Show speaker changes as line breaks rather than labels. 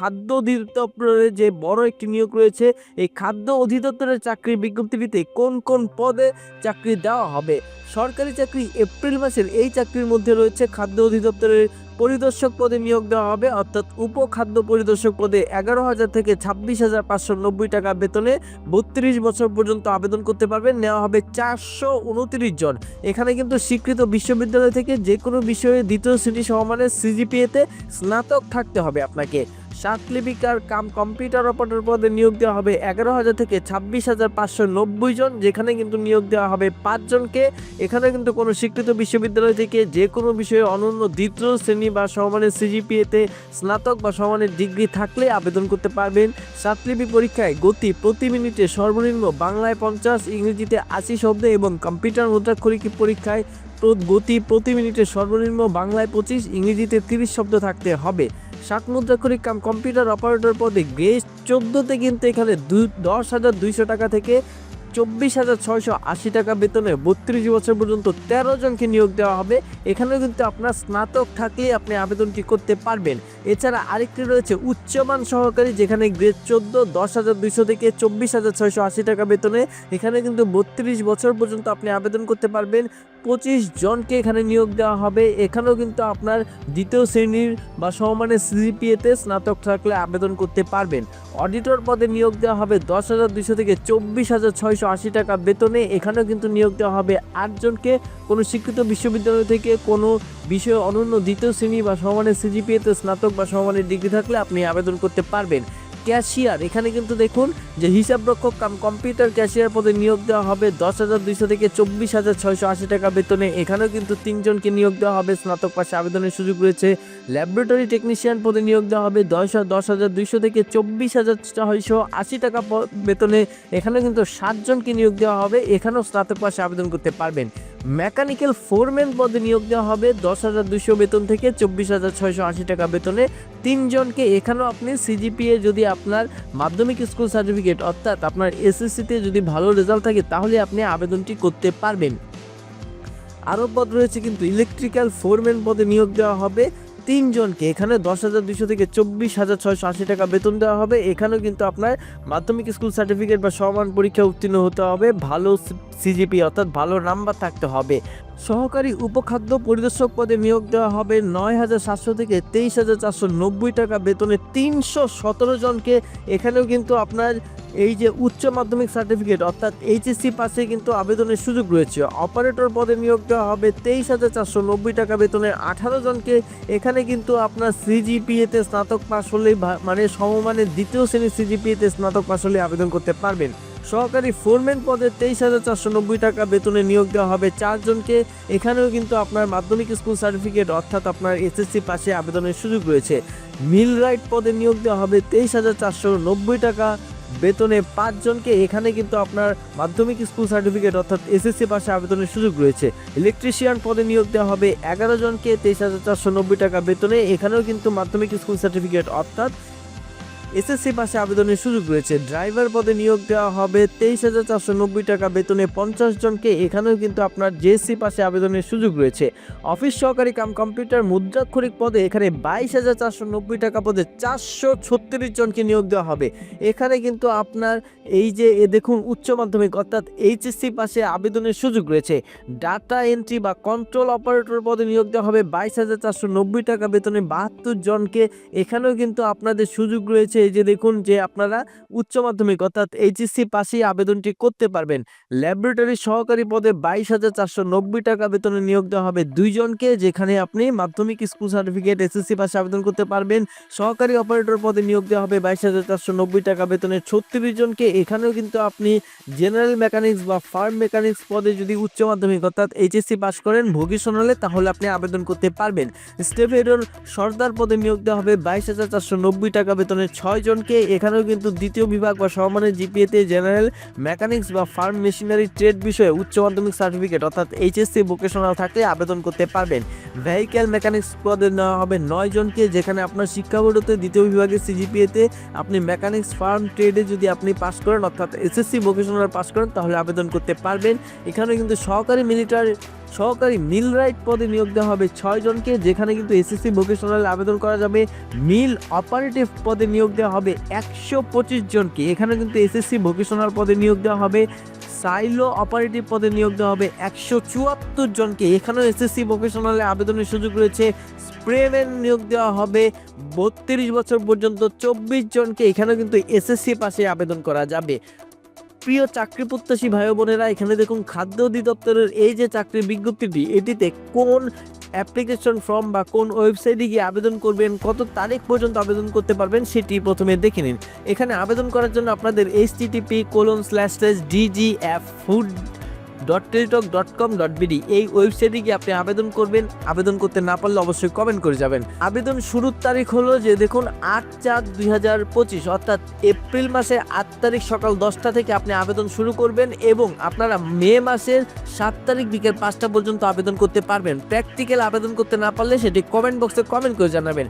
খাদ্য অধিদপ্তরের যে বড় একটি নিয়োগ রয়েছে, এই খাদ্য অধিদপ্তরের চাকরির বিজ্ঞপ্তিতে কোন কোন পদে চাকরি দেওয়া হবে? সরকারি চাকরি এপ্রিল মাসের এই চাকরির মধ্যে রয়েছে খাদ্য অধিদপ্তরের পরিদর্শক পদে নিয়োগ দেওয়া হবে, অর্থাৎ উপখাদ্য পরিদর্শক পদে এগারো হাজার থেকে ছাব্বিশ হাজার পাঁচশো নব্বই টাকা বেতনে বত্রিশ বছর পর্যন্ত আবেদন করতে পারবেন, নেওয়া হবে চারশো উনত্রিশ জন। এখানে কিন্তু স্বীকৃত বিশ্ববিদ্যালয় থেকে যে কোনো বিষয়ে দ্বিতীয় শ্রেণি সমমানের সিজিপিএতে স্নাতক থাকতে হবে আপনাকে। সাত লিপিকার কাম কম্পিউটার অপারেটর পদে নিয়োগ দেওয়া হবে এগারো হাজার থেকে ছাব্বিশ হাজার পাঁচশো নব্বই জন, যেখানে কিন্তু নিয়োগ দেওয়া হবে পাঁচজনকে এখানে কিন্তু কোনো স্বীকৃত বিশ্ববিদ্যালয় থেকে যে কোনো বিষয়ে অনন্য দ্বিতীয় শ্রেণি বা সমানের সিজিপিএতে স্নাতক বা সমানের ডিগ্রি থাকলে আবেদন করতে পারবেন। সাতলিপি পরীক্ষায় গতি প্রতি মিনিটে সর্বনিম্ন বাংলায় পঞ্চাশ, ইংরেজিতে আশি শব্দ এবং কম্পিউটার মুদ্রাক্ষরিক পরীক্ষায় গতি প্রতি মিনিটে সর্বনিম্ন বাংলায় পঁচিশ, ইংরেজিতে তিরিশ শব্দ থাকতে হবে। সাত মুদ্রাক্ষরিক কাম কম্পিউটার অপারেটর পদে গ্রেস চোদ্দোতে কিন্তু এখানে দুই দশ হাজার দুইশো টাকা থেকে চব্বিশ হাজার ছয়শো আশি টাকা বেতনে বত্রিশ বছর পর্যন্ত তেরো জনকে নিয়োগ দেওয়া হবে। এখানেও কিন্তু আপনার স্নাতক থাকলে আপনি আবেদনটি করতে পারবেন। এছাড়া আরেকটি রয়েছে উচ্চমান সহকারী, যেখানে গ্রেড চোদ্দ, দশ হাজার দুইশো থেকে চব্বিশ হাজার ছয়শো আশি টাকা বেতনে। এখানে কিন্তু বত্রিশ বছর পর্যন্ত আপনি আবেদন করতে পারবেন। পঁচিশ জনকে এখানে নিয়োগ দেওয়া হবে। এখানেও কিন্তু আপনার দ্বিতীয় শ্রেণির বা সমমানের সিজিপিএতে স্নাতক থাকলে আবেদন করতে পারবেন। অডিটর পদে নিয়োগ দেওয়া হবে দশ হাজার দুইশো থেকে চব্বিশ হাজার ছয়শো আশি টাকা বেতনে। এখানেও কিন্তু নিয়োগ দেওয়া হবে আটজনকে কোনো স্বীকৃত বিশ্ববিদ্যালয় থেকে কোনো বিষয়ে অনন্য দ্বিতীয় শ্রেণি বা সমানের সিজিপিএতে স্নাতক বা সমানের ডিগ্রি থাকলে আপনি আবেদন করতে পারবেন। ক্যাশিয়ার। এখানে কিন্তু দেখুন যে হিসাবরক্ষক কাম কম্পিউটার ক্যাশিয়ার পদে নিয়োগ দেওয়া হবে দশ হাজার দুইশো থেকে চব্বিশ হাজার ছয়শো আশি টাকা বেতনে। এখানেও কিন্তু তিনজনকে নিয়োগ দেওয়া হবে। স্নাতক পাশে আবেদনের সুযোগ রয়েছে। ল্যাবরেটরি টেকনিশিয়ান পদে নিয়োগ দেওয়া হবে দশ দশ হাজার দুইশো থেকে চব্বিশ হাজার ছয়শো আশি টাকা বেতনে। এখানেও কিন্তু সাতজনকে নিয়োগ দেওয়া হবে। এখানেও স্নাতক পাশে আবেদন করতে পারবেন। মেকানিক্যাল ফোরম্যান পদে নিয়োগ দেওয়া হবে। দশ হাজার দুশো বেতন থেকে চব্বিশ হাজার ছয়শো আশি টাকা বেতনে। তিনজনকে এখানেও আপনি সিজিপিএ যদি আপনার মাধ্যমিক স্কুল সার্টিফিকেট, অর্থাৎ আপনার এসএসসিতে যদি ভালো রেজাল্ট থাকে, তাহলে আপনি আবেদনটি করতে পারবেন। আরও পদ রয়েছে কিন্তু ইলেকট্রিক্যাল ফোরম্যান পদে নিয়োগ দেওয়া হবে। তিনজনকে। এখানে দশ হাজার দুশো থেকে চব্বিশ হাজার ছয়শো আশি টাকা বেতন দেওয়া হবে। এখানেও কিন্তু আপনার মাধ্যমিক স্কুল সার্টিফিকেট বা সমান পরীক্ষা উত্তীর্ণ হতে হবে। ভালো সিজিপি অর্থাৎ ভালো নাম্বার থাকতে হবে। সহকারী উপখাদ্য পরিদর্শক পদে নিয়োগ দেওয়া হবে নয় হাজার সাতশো থেকে তেইশ হাজার চারশো নব্বই টাকা বেতনে তিনশো সতেরো জনকে। এখানেও কিন্তু আপনার এই যে উচ্চ মাধ্যমিক সার্টিফিকেট, অর্থাৎ এইচএসসি পাশে কিন্তু আবেদনের সুযোগ রয়েছে। অপারেটর পদে নিয়োগ দেওয়া হবে তেইশ হাজার চারশো নব্বই টাকা বেতনে আঠারো জনকে। এখানে কিন্তু আপনার সিজিপিএতে স্নাতক পাশ হলেই মানে সমমানের দ্বিতীয় শ্রেণির সিজিপিএতে স্নাতক পাশ হলে আবেদন করতে পারবেন। সহকারী ফোরম্যান পদে তেইশ হাজার চারশো নব্বই টাকা বেতনে নিয়োগ দেওয়া হবে। চারজনকে এখানেও কিন্তু আপনার মাধ্যমিক স্কুল সার্টিফিকেট অর্থাৎ আপনার এসএসসি পাশে আবেদনের সুযোগ রয়েছে। মিল রাইট পদে নিয়োগ দেওয়া হবে তেইশ হাজার চারশো নব্বই টাকা বেতনে পাঁচজনকে এখানে কিন্তু আপনার মাধ্যমিক স্কুল সার্টিফিকেট অর্থাৎ এসএসসি পাশে আবেদনের সুযোগ রয়েছে। ইলেকট্রিশিয়ান পদে নিয়োগ দেওয়া হবে এগারো জনকে তেইশ হাজার চারশো নব্বই টাকা বেতনে। এখানেও কিন্তু মাধ্যমিক স্কুল সার্টিফিকেট অর্থাৎ এসএসসি পাশে আবেদনের সুযোগ রয়েছে। ড্রাইভার পদে নিয়োগ দেওয়া হবে তেইশ হাজার চারশো নব্বই টাকা। বেতনে পঞ্চাশ জনকে এখানেও কিন্তু আপনার জেএসসি পাশে আবেদনের সুযোগ রয়েছে। অফিস সহকারী কাম কম্পিউটার মুদ্রাক্ষরিক পদে এখানে বাইশ হাজার চারশো নব্বই টাকা পদে চারশো ছত্রিশ জনকে নিয়োগ দেওয়া হবে। এখানে কিন্তু আপনার এই যে এ দেখুন, উচ্চ মাধ্যমিক অর্থাৎ এইচএসসি পাশে আবেদনের সুযোগ রয়েছে। ডাটা এন্ট্রি বা কন্ট্রোল অপারেটর পদে নিয়োগ দেওয়া হবে বাইশ হাজার চারশো নব্বই টাকা। বেতনে বাহাত্তর জনকে এখানেও কিন্তু আপনাদের সুযোগ রয়েছে। এই যে দেখুন যে আপনারা উচ্চ মাধ্যমিক অর্থাৎ এইচএসসি পাশেই আবেদনটি করতে পারবেন। ল্যাবরেটরি সহকারী পদে বাইশ হাজার চারশো নব্বই টাকা বেতনে নিয়োগ দেওয়া হবে দুইজনকে, যেখানে আপনি মাধ্যমিক স্কুল সার্টিফিকেট, এসএসসি পাশে আবেদন করতে পারবেন। সহকারী অপারেটর পদে নিয়োগ দেওয়া হবে বাইশ হাজার চারশো নব্বই টাকা বেতনে ছত্রিশ জনকে। এখানেও কিন্তু আপনি জেনারেল মেকানিক্স বা ফার্ম মেকানিক্স পদে যদি উচ্চ মাধ্যমিক অর্থাৎ এইচএসসি পাস করেন ভোকেশনালে তাহলে আপনি আবেদন করতে পারবেন। স্টেফেডর সর্দার পদে নিয়োগ দেওয়া হবে বাইশ হাজার চারশো নব্বই টাকা বেতনে ছয় জনকে এখানেও কিন্তু দ্বিতীয় বিভাগ বা সমমানের জিপিএতে জেনারেল মেকানিক্স বা ফার্ম মেশিনারি ট্রেড বিষয়ে উচ্চ মাধ্যমিক সার্টিফিকেট, অর্থাৎ এইচএসসি ভোকেশনাল থাকলে আবেদন করতে পারবেন। ভেহিক্যাল মেকানিক্স পদে নেওয়া হবে নয় জনকে যেখানে আপনার শিক্ষা বোর্ডতে দ্বিতীয় বিভাগের সিজিপিএতে আপনি মেকানিক্স ফার্ম ট্রেডে যদি আপনি পাস করেন, অর্থাৎ এসএসসি ভোকেশনাল পাস করেন, তাহলে আবেদন করতে পারবেন। এখানে কিন্তু সহকারী মিলিটারি সহকারী মিলরাইট পদে নিয়োগ দেওয়া হবে ছয় জনকে, যেখানে কিন্তু এসএসসি ভোকেশনাল আবেদন করা যাবে। মিল অপারেটিভ পদে নিয়োগ দেওয়া হবে একশো পঁচিশ জনকে, এখানে কিন্তু এসএসসি ভোকেশনাল পদে নিয়োগ দেওয়া হবে। সাইলো অপারেটিভ পদে নিয়োগ দেওয়া হবে একশো চুয়াত্তর জনকে, এখানেও এসএসসি ভোকেশনালে আবেদনের সুযোগ রয়েছে। স্প্রেম্যান নিয়োগ দেওয়া হবে বত্রিশ বছর পর্যন্ত চব্বিশ জনকে, এখানেও কিন্তু এসএসসি পাশে আবেদন করা যাবে। প্রিয় চাকরি প্রত্যাশী ভাই বোনেরা, এখানে দেখুন খাদ্য অধিদপ্তরের এই যে চাকরির বিজ্ঞপ্তিটি, এটিতে কোন অ্যাপ্লিকেশন ফর্ম বা কোন ওয়েবসাইটে গিয়ে আবেদন করবেন, কত তারিখ পর্যন্ত আবেদন করতে পারবেন সেটি প্রথমে দেখে নিন। এখানে আবেদন করার জন্য আপনাদের H TTP colon slash slash DGF food dot dot com এই ওয়েবসাইটে গিয়ে আপনি আবেদন করবেন। আবেদন করতে না পারলে অবশ্যই কমেন্ট করে যাবেন। আবেদন শুরুর তারিখ হলো যে দেখুন আট চার দুই হাজার পঁচিশ, অর্থাৎ এপ্রিল মাসে আট তারিখ সকাল দশটা থেকে আপনি আবেদন শুরু করবেন এবং আপনারা মে মাসের সাত তারিখ বিকেল পাঁচটা পর্যন্ত আবেদন করতে পারবেন। প্র্যাকটিক্যাল আবেদন করতে না পারলে সেটি কমেন্ট বক্সে কমেন্ট করে জানাবেন।